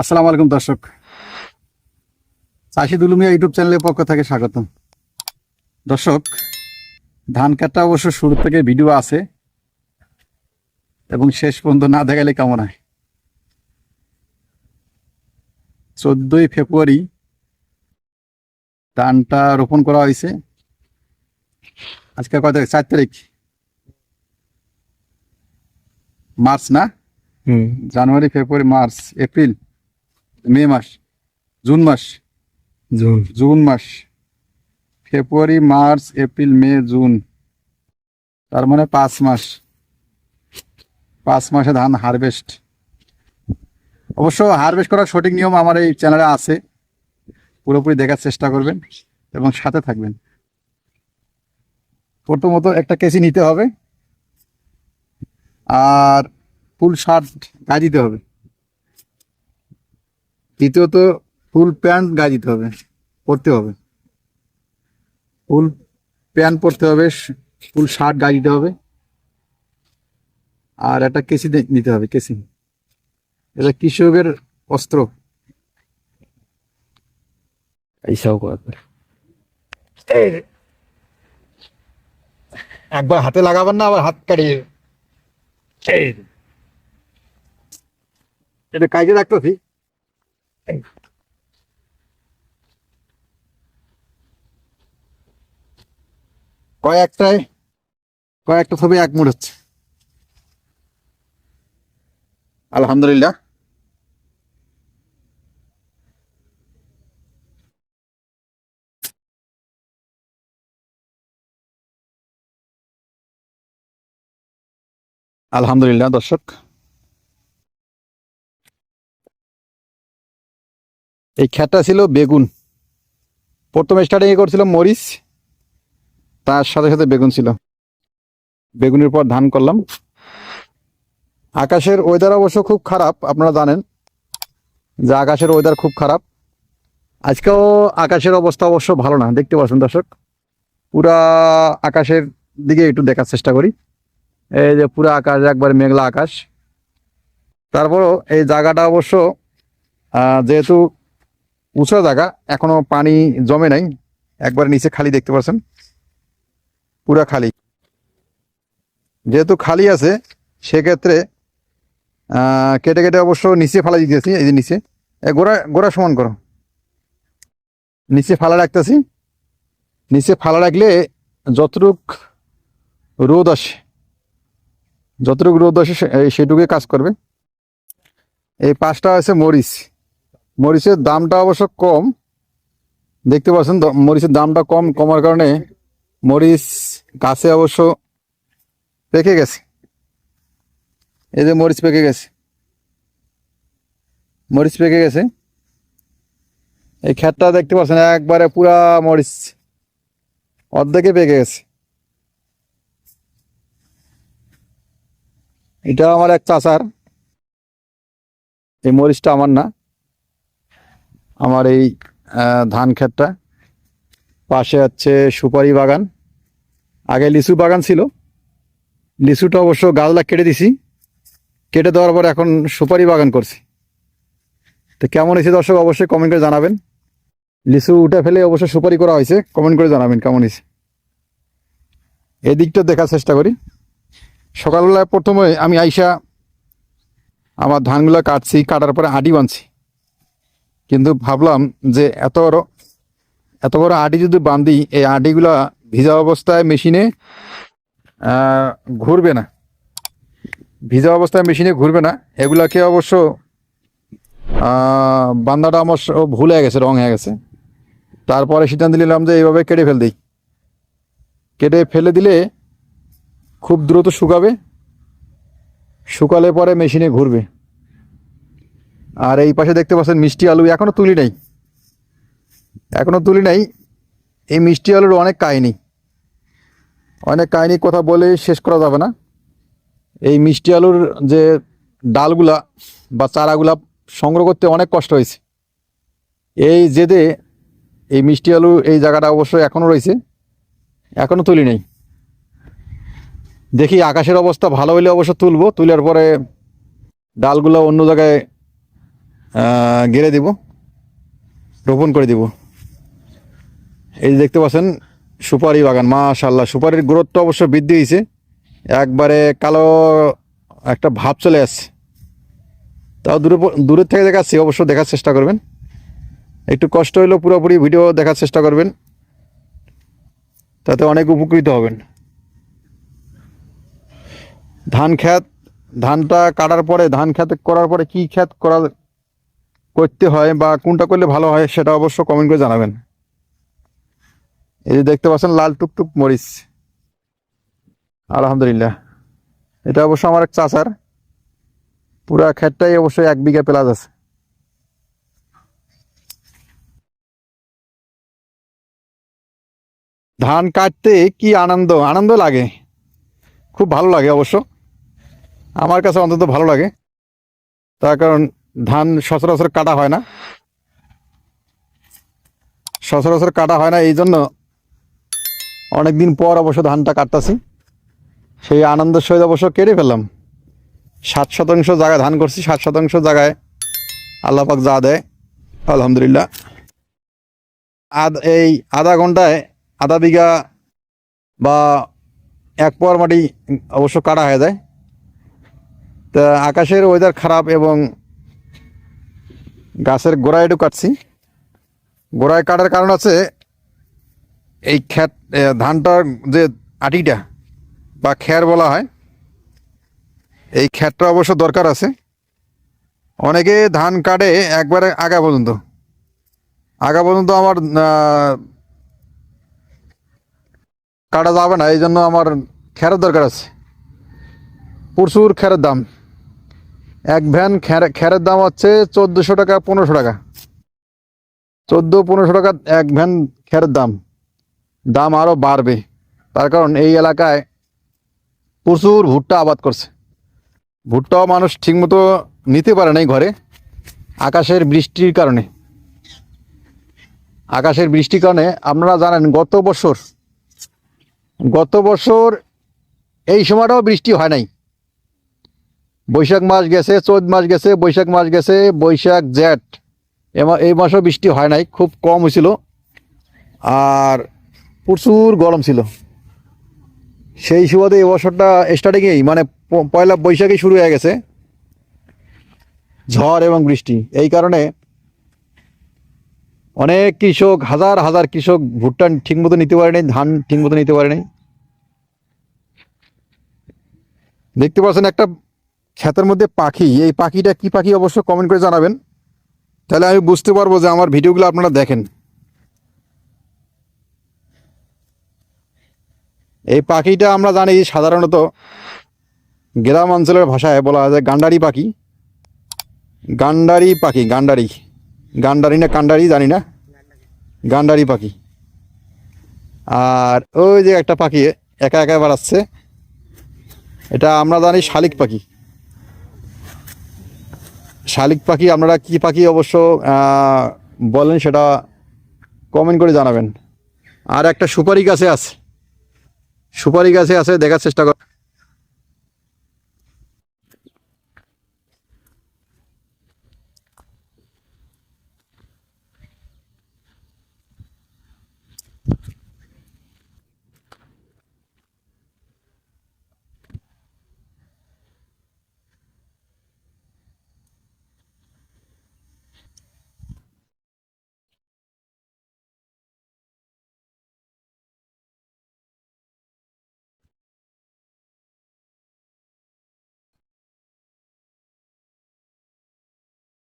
আসসালামু আলাইকুম দর্শক। চাষি দুলুমিয়া ইউটিউব চ্যানেলের পক্ষ থেকে স্বাগতম। দর্শক ধান কাটা অবশ্য শুরু থেকে ভিডিও আছে এবং শেষ পর্যন্ত না দেখালে কেমন। হয় চোদ্দই ফেব্রুয়ারি ধানটা রোপণ করা হয়েছে। আজকে কয় তারিখ? চার তারিখ। মার্চ না? জানুয়ারি ফেব্রুয়ারি মার্চ এপ্রিল। মে মাস জুন মাস জুন। জুন মাস February March April May June. তার মানে পাঁচ মাস। পাঁচ মাসে ধান হারভেস্ট। অবশ্য হারভেস্ট করার সঠিক নিয়ম আমার এই চ্যানেলে আছে। পুরোপুরি দেখার চেষ্টা করবেন এবং সাথে থাকবেন। প্রথমত একটা কেসি নিতে হবে। আর ফুল শার্ট গায়ে দিতে হবে। দ্বিতীয়ত ফুল প্যান্ট গায়ে দিতে হবে পরতে হবে। ফুল প্যান্ট পরতে হবে ফুল শার্ট গায়ে দিতে হবে। আর একটা কেসি নিতে হবে কেসি। এটা কৃষকের অস্ত্র। একবার হাতে লাগাবেন না আবার হাত কাটিয়ে। এটা কাজে রাখতেছি কয়েকটায় কয়েকটা ছবি এক মুড হচ্ছে। আলহামদুলিল্লাহ। আলহামদুলিল্লাহ দর্শক। এই খ্যাটটা ছিল বেগুন। প্রথমে স্টার্টিং করছিল মরিচ, তার সাথে সাথে বেগুন ছিল। বেগুনের পর ধান করলাম। আকাশের ওয়েদার অবশ্য খুব খারাপ, আপনারা জানেন যে আকাশের ওয়েদার খুব খারাপ। আজকেও আকাশের অবস্থা অবশ্য ভালো না, দেখতে পাচ্ছেন দর্শক। পুরা আকাশের দিকে একটু দেখার চেষ্টা করি। এই যে পুরো আকাশ, একবার মেঘলা আকাশ। তারপরও এই জায়গাটা অবশ্য যেহেতু উঁচু জায়গা, এখনও পানি জমে নাই। একবার নিচে খালি দেখতে পাচ্ছেন। পুরা খালি। যেহেতু খালি আছে, সেক্ষেত্রে কেটে কেটে অবশ্য নিচে ফালা দিতেছি, এই যে নিচে। গোড়া গোড়া সমান করো। নিচে ফালা রাখতেছি। নিচে ফালা রাখলে যতটুক রোদ আসে, যতটুকু রোদ আসে সেটুকুই কাজ করবে। এই পাঁচটা আছে মরিচ। মরিচের দামটা অবশ্য কম। দেখতে পাচ্ছেন মরিচের দামটা কম, কমার কারণে মরিচ গাছে অবশ্য পেকে গেছে। এই যে মরিচ পেকে গেছে। মরিচ পেকে গেছে। এই ক্ষেতটা দেখতে পাচ্ছেন, একবারে পুরা মরিচ অর্ধেকে পেকে গেছে। এটা আমার এক চাচার। এই মরিচটা আমার না। আমার এই ধান ক্ষেতটা। পাশে হচ্ছে সুপারি বাগান। আগে লিচু বাগান ছিল। লিচুটা অবশ্য গাছলা কেটে দিছি। কেটে দেওয়ার পর এখন সুপারি বাগান করছি। তো কেমন হয়েছে দর্শক, অবশ্যই কমেন্ট করে জানাবেন। লিচু উঠে ফেলে অবশ্য সুপারি করা হয়েছে। কমেন্ট করে জানাবেন কেমন হয়েছে। এদিকটা দেখার চেষ্টা করি। সকালবেলায় প্রথমে আমি আইসা আমার ধানগুলো কাটছি, কাটার পরে আটি বাঁধছি। কিন্তু ভাবলাম যে এত বড় এত বড় আটি যদি বাঁধি এই আটিগুলা ভিজা অবস্থায় মেশিনে ঘুরবে না। ভিজা অবস্থায় মেশিনে ঘুরবে না। এগুলাকে অবশ্য বান্দাটা আমার ভুল হয়ে গেছে, রং হয়ে গেছে। তারপরে সিদ্ধান্ত নিলাম যে এইভাবে কেটে ফেল দিই। কেটে ফেলে দিলে খুব দ্রুত শুকাবে, শুকালে পরে মেশিনে ঘুরবে। আর এই পাশে দেখতে পাচ্ছেন মিষ্টি আলু, এখনও তুলি নাই। এখনও তুলি নাই। এই মিষ্টি আলুর অনেক কাহিনি। অনেক কাহিনি কথা বলে শেষ করা যাবে না। এই মিষ্টি আলুর যে ডালগুলা বা চারাগুলা সংগ্রহ করতে অনেক কষ্ট হয়েছে। এই জেদে এই মিষ্টি আলু এই জায়গাটা অবশ্যই এখনও রয়েছে। এখনও তুলি নেই। দেখি আকাশের অবস্থা ভালো হলে অবশ্য তুলবো। তুলার পরে ডালগুলো অন্য জায়গায় গেড়ে দিব, রোপণ করে দিব। এই যে দেখতে পাচ্ছেন, সুপারি বাগান মাশাল্লাহ সুপারির গ্রোথটা অবশ্য বৃদ্ধি হয়েছে। একবারে কালো একটা ভাব চলে আসছে। তাও দূরে দূরের থেকে দেখাচ্ছি, অবশ্য দেখার চেষ্টা করবেন। একটু কষ্ট হইলেও পুরোপুরি ভিডিও দেখার চেষ্টা করবেন। তাতে অনেক উপকৃত হবেন। ধান ক্ষেত, ধানটা কাটার পরে, ধান ক্ষেত করার পরে কি ক্ষেত করা করতে হয় বা কোনটা করলে ভালো হয় সেটা অবশ্য কমেন্ট করে জানাবেন। এই যে দেখতে পাচ্ছেন লাল টুকটুক মরিচ। আলহামদুলিল্লাহ। এটা অবশ্য আমার এক চাচার। পুরা ক্ষেতটাই অবশ্যই এক বিঘা প্লাস আছে। ধান কাটতে কি আনন্দ? আনন্দ লাগে। খুব ভালো লাগে অবশ্য। আমার কাছে অন্তত ভালো লাগে। তার কারণ ধান সচরাচর কাটা হয় না। সচরাচর কাটা হয় না এই জন্য অনেকদিন পর অবশ্য ধানটা কাটতাছি। সেই আনন্দের সহিত অবশ্য কেটে ফেললাম। সাত শতাংশ জায়গায় ধান করছি, সাত শতাংশ জায়গায় আল্লাপাক যা দেয়, আলহামদুলিল্লাহ। আদ এই আধা ঘন্টায় আধা বিঘা বা এক পোয়ার মাটি অবশ্য কাটা হয়ে যায়। তা আকাশের ওয়েদার খারাপ এবং গাছের গোড়ায় একটু কাটছি। গোড়ায় কাটার কারণ আছে, এই খ্যাত ধানটার যে আটিটা বা খ্যার বলা হয়, এই খ্যারটা অবশ্য দরকার আছে। অনেকে ধান কাটে একবারে আগা পর্যন্ত। আগা পর্যন্ত আমার কাটা যাবে না এই জন্য আমার খ্যারের দরকার আছে। প্রচুর খ্যারের দাম। এক ভ্যান খ্যার খ্যারের দাম হচ্ছে চোদ্দোশো টাকা, পনেরোশো টাকা। চোদ্দ, পনেরোশো টাকা এক ভ্যান খ্যারের দাম। দাম আরও বাড়বে। তার কারণ এই এলাকায় প্রচুর ভুট্টা আবাদ করছে। ভুট্টাও মানুষ ঠিকমতো নিতে পারে নাই ঘরে। আকাশের বৃষ্টির কারণে। আকাশের বৃষ্টির কারণে আপনারা জানেন, গত বছর গত বছর এই সময়টাও বৃষ্টি হয় নাই। বৈশাখ মাস গেছে, চৈত মাস গেছে, বৈশাখ মাস গেছে, বৈশাখ এমা- এই মাসেও বৃষ্টি হয় নাই, খুব কম হয়েছিল আর প্রচুর গরম ছিল। সেই সুবাদে এই বছরটা স্টার্টিংয়েই মানে পয়লা বৈশাখে শুরু হয়ে গেছে। ঝড় এবং বৃষ্টি, এই কারণে অনেক কৃষক, হাজার হাজার কৃষক ভুট্টা ঠিকমতো নিতে পারেনি, ধান ঠিকমতো নিতে পারেনি। দেখতে পাচ্ছেন একটা ক্ষেতের মধ্যে পাখি, এই পাখিটা কি পাখি অবশ্য কমেন্ট করে জানাবেন। তাহলে আমি বুঝতে পারব যে আমার ভিডিওগুলো আপনারা দেখেন। এই পাখিটা আমরা জানি সাধারণত গ্রাম অঞ্চলের ভাষায় বলা হয় গান্ডারি পাখি। গান্ডারি পাখি, গান্ডারি। গান্ডারি না কান্ডারি, জানি না। গান্ডারি পাখি। আর ওই যে একটা পাখি একা একা বাড়াচ্ছে, এটা আমরা জানি শালিক পাখি। শালিক পাখি, আপনারা কি পাখি অবশ্য বলেন সেটা কমেন্ট করে জানাবেন। আর একটা সুপারি গাছে আছে। সুপারি গাছে আছে, দেখার চেষ্টা কর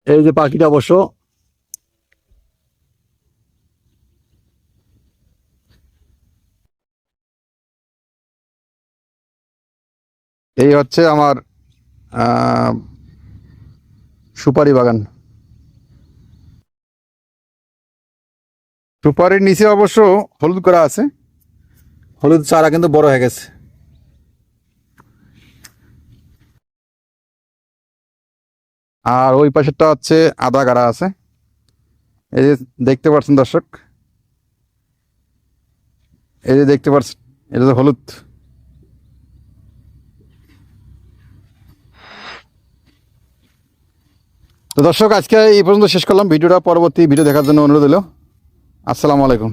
এই যে পাখিটা অবশ্য এই হচ্ছে আমার সুপারি বাগান। সুপারির নিচে অবশ্য হলুদ করা আছে। হলুদ চারা কিন্তু বড় হয়ে গেছে। আর ওই পাশেরটা হচ্ছে আদা গাড়া আছে। এই যে দেখতে পাচ্ছেন দর্শক, এই যে দেখতে পাচ্ছেন, এটা তো হলুদ। তো দর্শক, আজকে এই পর্যন্ত শেষ করলাম। ভিডিওটা পরবর্তী ভিডিও দেখার জন্য অনুরোধ হলো আসসালামু আলাইকুম।